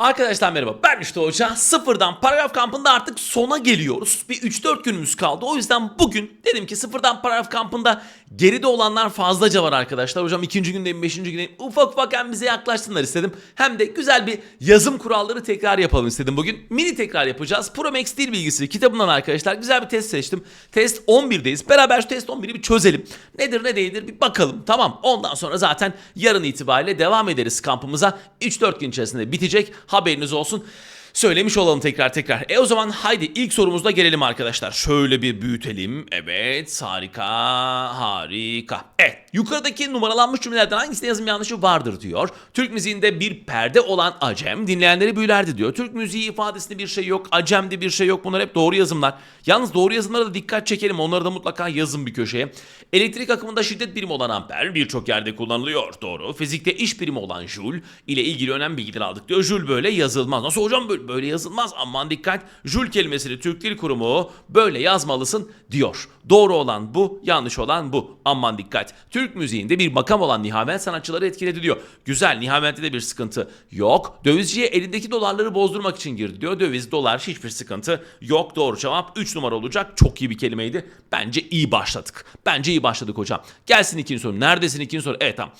Arkadaşlar merhaba ben işte Hoca. Sıfırdan paragraf kampında artık sona geliyoruz. Bir 3-4 günümüz kaldı. O yüzden bugün dedim ki sıfırdan paragraf kampında geride olanlar fazlaca var arkadaşlar. Hocam ikinci gündeyim, beşinci gündeyim. Ufak ufak hem bize yaklaşsınlar istedim. Hem de güzel bir yazım kuralları tekrar yapalım istedim bugün. Mini tekrar yapacağız. Promex dil bilgisi kitabından arkadaşlar güzel bir test seçtim. Test 11'deyiz. Beraber şu test 11'i bir çözelim. Nedir ne değildir bir bakalım. Tamam ondan sonra zaten yarın itibariyle devam ederiz kampımıza. 3-4 gün içerisinde bitecek. Haberiniz olsun. Söylemiş olalım tekrar tekrar. E o zaman haydi ilk sorumuzda gelelim arkadaşlar. Şöyle bir büyütelim. Evet harika harika. Evet yukarıdaki numaralanmış cümlelerden hangisinde yazım yanlışı vardır diyor. Türk müziğinde bir perde olan acem dinleyenleri büyülerdi diyor. Türk müziği ifadesinde bir şey yok. Acemde bir şey yok. Bunlar hep doğru yazımlar. Yalnız doğru yazımlara da dikkat çekelim. Onları da mutlaka yazın bir köşeye. Elektrik akımında şiddet birimi olan amper birçok yerde kullanılıyor. Doğru. Fizikte iş birimi olan joule ile ilgili önemli bilgiler aldık diyor. Joule böyle yazılmaz. Nasıl hocam böyle, böyle yazılmaz? Aman dikkat. Joule kelimesini Türk Dil Kurumu böyle yazmalısın diyor. Doğru olan bu, yanlış olan bu. Aman dikkat. Türk müziğinde bir makam olan Nihavent sanatçıları etkiledi diyor. Güzel. Nihavent'te de bir sıkıntı yok. Dövizciye elindeki dolarları bozdurmak için girdi diyor. Döviz, dolar hiçbir sıkıntı yok. Doğru cevap 3 numara olacak. Çok iyi bir kelimeydi. Bence iyi başladık. Bence iyi başladık hocam. Gelsin ikinci soru. Neredesin ikinci soru? Evet tamam.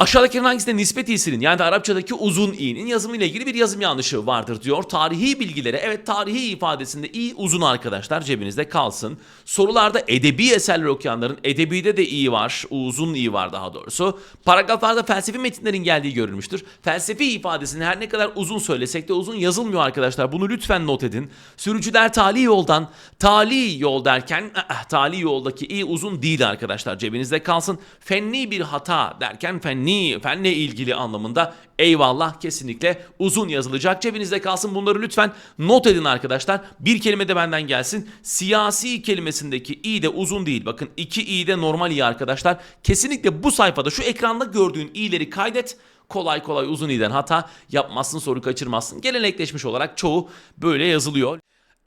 Aşağıdakilerin hangisinde nispet i'sinin yani de Arapçadaki uzun i'nin yazımı ile ilgili bir yazım yanlışı vardır diyor. Tarihi bilgilere evet tarihi ifadesinde i uzun arkadaşlar cebinizde kalsın. Sorularda edebi eserler okuyanların edebide de i var. Uzun i var daha doğrusu. Paragraflarda felsefi metinlerin geldiği görülmüştür. Felsefi ifadesini her ne kadar uzun söylesek de uzun yazılmıyor arkadaşlar. Bunu lütfen not edin. Sürücüler tali yoldan tali yol derken ah, tali yoldaki i uzun değil arkadaşlar cebinizde kalsın. Fenni bir hata derken fenni fenle ilgili anlamında eyvallah kesinlikle uzun yazılacak. Cebinizde kalsın bunları lütfen not edin arkadaşlar. Bir kelime de benden gelsin. Siyasi kelimesindeki i de uzun değil. Bakın iki i de normal i arkadaşlar. Kesinlikle bu sayfada şu ekranda gördüğün i'leri kaydet kolay kolay uzun i'den hata yapmazsın soru kaçırmazsın. Gelenekleşmiş olarak çoğu böyle yazılıyor.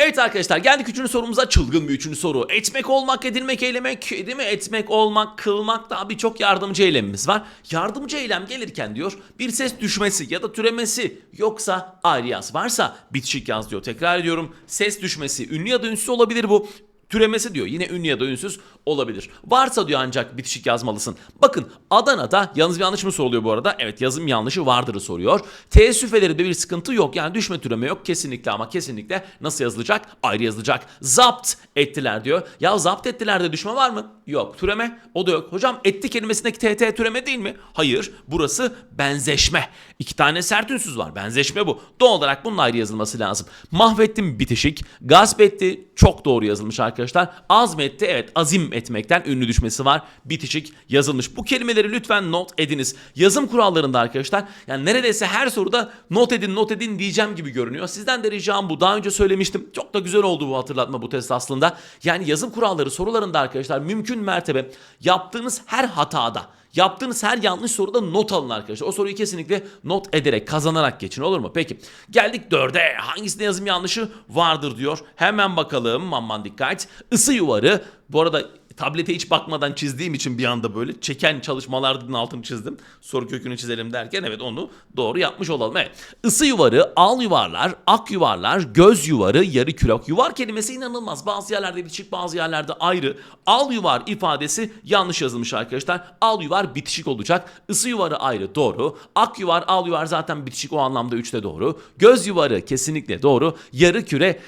Evet arkadaşlar geldik üçüncü sorumuza çılgın bir üçüncü soru. Etmek, olmak, edilmek, eylemek değil mi? Etmek, olmak, kılmak daha birçok yardımcı eylemimiz var. Yardımcı eylem gelirken diyor bir ses düşmesi ya da türemesi yoksa ayrı yaz varsa bitişik yaz diyor. Tekrar ediyorum ses düşmesi ünlü ya da ünsüz olabilir bu. Türemesi diyor yine ünlü ya da ünsüz olabilir. Varsa diyor ancak bitişik yazmalısın. Bakın Adana'da yalnız bir yanlış mı soruluyor bu arada? Evet yazım yanlışı vardırı soruyor. Teessüfelerinde bir sıkıntı yok. Yani düşme türeme yok kesinlikle ama kesinlikle nasıl yazılacak? Ayrı yazılacak. Zapt ettiler diyor. Ya zapt ettiler de düşme var mı? Yok. Türeme o da yok. Hocam etti kelimesindeki TT türeme değil mi? Hayır. Burası benzeşme. İki tane sert ünsüz var. Benzeşme bu. Doğal olarak bunun ayrı yazılması lazım. Mahvettim bitişik. Gasp etti çok doğru yazılmış arkadaşlar. Azmetti evet azim etmekten ünlü düşmesi var. Bitişik yazılmış. Bu kelimeleri lütfen not ediniz. Yazım kurallarında arkadaşlar yani neredeyse her soruda not edin not edin diyeceğim gibi görünüyor. Sizden de ricam bu. Daha önce söylemiştim. Çok da güzel oldu bu hatırlatma bu test aslında. Yani yazım kuralları sorularında arkadaşlar mümkün mertebe yaptığınız her hatada Yaptığınız her yanlış soruda not alın arkadaşlar. O soruyu kesinlikle not ederek, kazanarak geçin olur mu? Peki geldik dörde. Hangisinde yazım yanlışı vardır diyor. Hemen bakalım aman dikkat. Isı yuvarı. Bu arada tablete hiç bakmadan çizdiğim için bir anda böyle çeken çalışmalardan altını çizdim. Soru kökünü çizelim derken evet onu doğru yapmış olalım. Evet. Isı yuvarı, al yuvarlar, ak yuvarlar, göz yuvarı, yarı kürek. Yuvar kelimesi inanılmaz. Bazı yerlerde bitişik bazı yerlerde ayrı. Al yuvar ifadesi yanlış yazılmış arkadaşlar. Al yuvar bitişik olacak. Isı yuvarı ayrı doğru. Ak yuvar, al yuvar zaten bitişik o anlamda üçte doğru. Göz yuvarı kesinlikle doğru. Yarı küre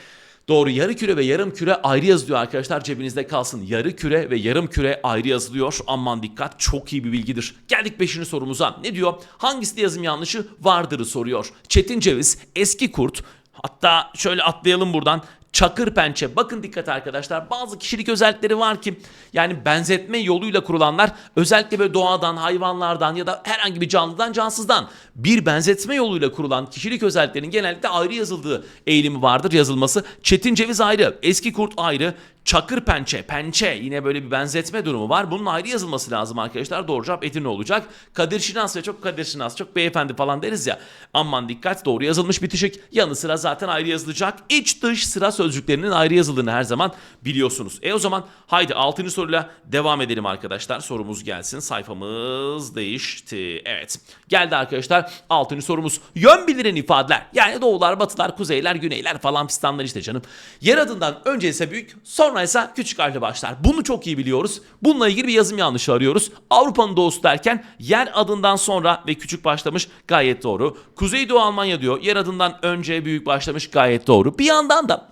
Doğru yarı küre ve yarım küre ayrı yazılıyor arkadaşlar cebinizde kalsın. Yarı küre ve yarım küre ayrı yazılıyor. Aman dikkat çok iyi bir bilgidir. Geldik 5. sorumuza. Ne diyor? Hangisi yazım yanlışı vardırı soruyor. Çetin Ceviz, Eski Kurt, Hatta şöyle atlayalım buradan. Çakır pençe. Bakın dikkat arkadaşlar. Bazı kişilik özellikleri var ki yani benzetme yoluyla kurulanlar özellikle böyle doğadan, hayvanlardan ya da herhangi bir canlıdan, cansızdan bir benzetme yoluyla kurulan kişilik özelliklerinin genellikle ayrı yazıldığı eğilimi vardır yazılması. Çetin ceviz ayrı, eski kurt ayrı, Çakır pençe, pençe yine böyle bir benzetme durumu var. Bunun ayrı yazılması lazım arkadaşlar. Doğru cevap Edirne olacak. Kadir Şinas ve çok Kadir Şinas, çok beyefendi falan deriz ya. Aman dikkat doğru yazılmış bitişik. Yanı sıra zaten ayrı yazılacak. İç dış sıra sözcüklerinin ayrı yazıldığını her zaman biliyorsunuz. E o zaman haydi 6. soruyla devam edelim arkadaşlar. Sorumuz gelsin. Sayfamız değişti. Evet. Geldi arkadaşlar. 6. sorumuz. Yön bildiren ifadeler. Yani doğular, batılar, kuzeyler, güneyler falan fistanlar işte canım. Yer adından önce ise büyük, sonra ise küçük harfle başlar. Bunu çok iyi biliyoruz. Bununla ilgili bir yazım yanlışı arıyoruz. Avrupa'nın doğusu derken yer adından sonra ve küçük başlamış gayet doğru. Kuzeydoğu Almanya diyor. Yer adından önce büyük başlamış gayet doğru. Bir yandan da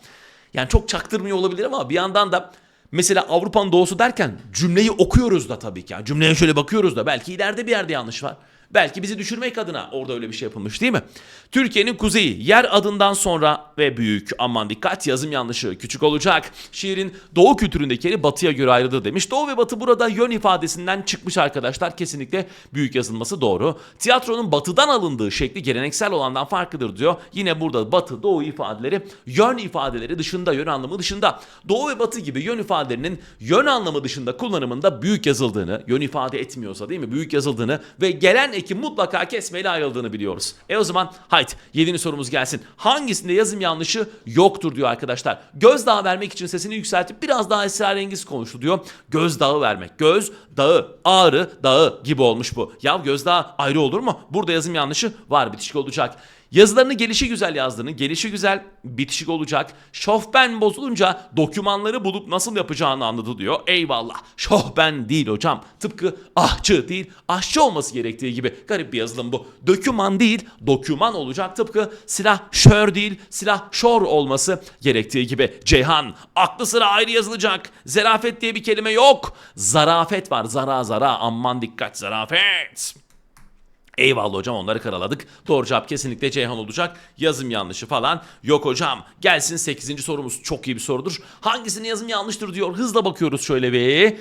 yani çok çaktırmıyor olabilir ama bir yandan da mesela Avrupa'nın doğusu derken cümleyi okuyoruz da tabii ki. Yani cümleye şöyle bakıyoruz da belki ileride bir yerde yanlış var. Belki bizi düşürmek adına orada öyle bir şey yapılmış değil mi? Türkiye'nin kuzeyi yer adından sonra ve büyük aman dikkat yazım yanlışı küçük olacak. Şiirin doğu kültüründeki yeri batıya göre ayrılır demiş. Doğu ve batı burada yön ifadesinden çıkmış arkadaşlar. Kesinlikle büyük yazılması doğru. Tiyatronun batıdan alındığı şekli geleneksel olandan farklıdır diyor. Yine burada batı doğu ifadeleri yön ifadeleri dışında yön anlamı dışında. Doğu ve batı gibi yön ifadelerinin yön anlamı dışında kullanımında büyük yazıldığını, yön ifade etmiyorsa değil mi? Büyük yazıldığını ve gelen ekin mutlaka kesmeyle ayrıldığını biliyoruz. E o zaman haydi 7. sorumuz gelsin. Hangisinde yazım yanlışı yoktur diyor arkadaşlar. Gözdağı vermek için sesini yükseltip biraz daha esrarengiz konuştu diyor. Gözdağı vermek. Göz, dağı, ağrı, dağı gibi olmuş bu. Ya gözdağı ayrı olur mu? Burada yazım yanlışı var bitişik olacak. Yazılarını gelişi güzel yazdığını, gelişi güzel bitişik olacak. Şofben bozulunca dokümanları bulup nasıl yapacağını anladı diyor. Eyvallah. Şofben değil hocam. Tıpkı ahçı değil, aşçı olması gerektiği gibi. Garip bir yazılım bu. Döküman değil, doküman olacak. Tıpkı silah şör değil, silah şor olması gerektiği gibi. Ceyhan, aklı sıra ayrı yazılacak. Zerafet diye bir kelime yok. Zarafet var. Zara zara. Aman dikkat zarafet. Eyvallah hocam onları karaladık. Doğru cevap kesinlikle Ceyhan olacak. Yazım yanlışı falan yok hocam. Gelsin 8. sorumuz çok iyi bir sorudur. Hangisinin yazım yanlıştır diyor. Hızla bakıyoruz şöyle bir.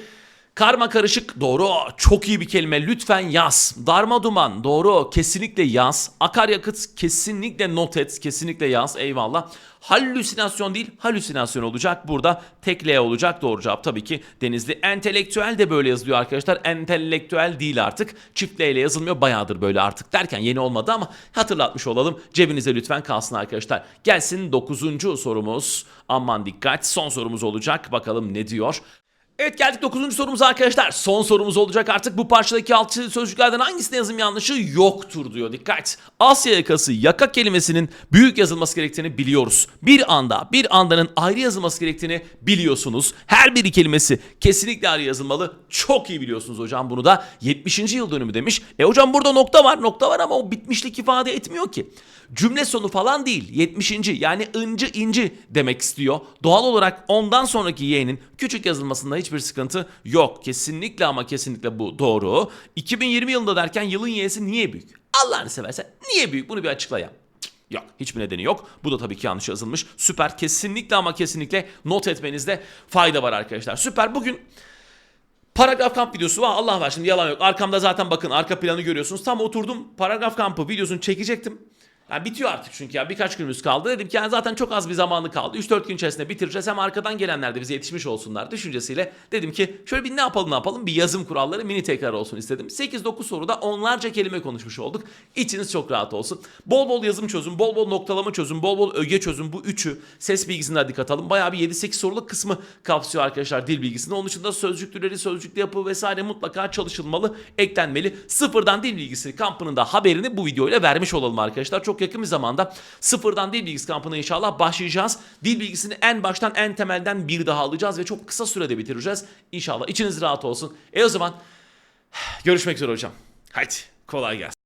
Karma karışık doğru çok iyi bir kelime lütfen yaz. Darma duman doğru kesinlikle yaz. Akaryakıt kesinlikle not et kesinlikle yaz eyvallah. Halüsinasyon değil halüsinasyon olacak burada tek L olacak doğru cevap tabii ki Denizli. Entelektüel de böyle yazılıyor arkadaşlar entelektüel değil artık çift L ile yazılmıyor bayağıdır böyle artık derken yeni olmadı ama hatırlatmış olalım cebinize lütfen kalsın arkadaşlar. Gelsin 9. sorumuz aman dikkat son sorumuz olacak bakalım ne diyor. Evet geldik 9. sorumuza arkadaşlar. Son sorumuz olacak artık. Bu parçadaki altı sözcüklerden hangisinde yazım yanlışı yoktur diyor. Dikkat. Asya yakası yaka kelimesinin büyük yazılması gerektiğini biliyoruz. Bir anda bir andanın ayrı yazılması gerektiğini biliyorsunuz. Her biri kelimesi kesinlikle ayrı yazılmalı. Çok iyi biliyorsunuz hocam bunu da. 70. yıl dönümü demiş. E hocam burada nokta var nokta var ama o bitmişlik ifade etmiyor ki. Cümle sonu falan değil. 70. yani ıncı inci demek istiyor. Doğal olarak ondan sonraki y'nin küçük yazılmasında hiçbir sıkıntı yok. Kesinlikle ama kesinlikle bu doğru. 2020 yılında derken yılın y'si niye büyük? Allah'ını seversen niye büyük? Bunu bir açıkla ya. Yok. Hiçbir nedeni yok. Bu da tabii ki yanlış yazılmış. Süper. Kesinlikle ama kesinlikle not etmenizde fayda var arkadaşlar. Süper. Bugün Paragraf kamp videosu var. Allah var şimdi yalan yok. Arkamda zaten bakın arka planı görüyorsunuz. Tam oturdum paragraf kampı videosunu çekecektim. Yani bitiyor artık çünkü ya birkaç günümüz kaldı. Dedim ki yani zaten çok az bir zamanı kaldı. 3-4 gün içerisinde bitireceğiz. Hem arkadan gelenler de bize yetişmiş olsunlar düşüncesiyle. Dedim ki şöyle bir ne yapalım ne yapalım bir yazım kuralları mini tekrar olsun istedim. 8-9 soruda onlarca kelime konuşmuş olduk. İçiniz çok rahat olsun. Bol bol yazım çözün, bol bol noktalama çözün, bol bol öge çözün. Bu üçü ses bilgisine dikkat alın. Bayağı bir 7-8 soruluk kısmı kapsıyor arkadaşlar dil bilgisinde. Onun dışında sözcük türleri, sözcükle yapı vesaire mutlaka çalışılmalı, eklenmeli. Sıfırdan dil bilgisi kampının da haberini bu videoyla vermiş olalım arkadaşlar. Yakın bir zamanda sıfırdan dil bilgisi kampına inşallah başlayacağız. Dil bilgisini en baştan en temelden bir daha alacağız ve çok kısa sürede bitireceğiz. İnşallah içiniz rahat olsun. E o zaman görüşmek üzere hocam. Haydi kolay gelsin.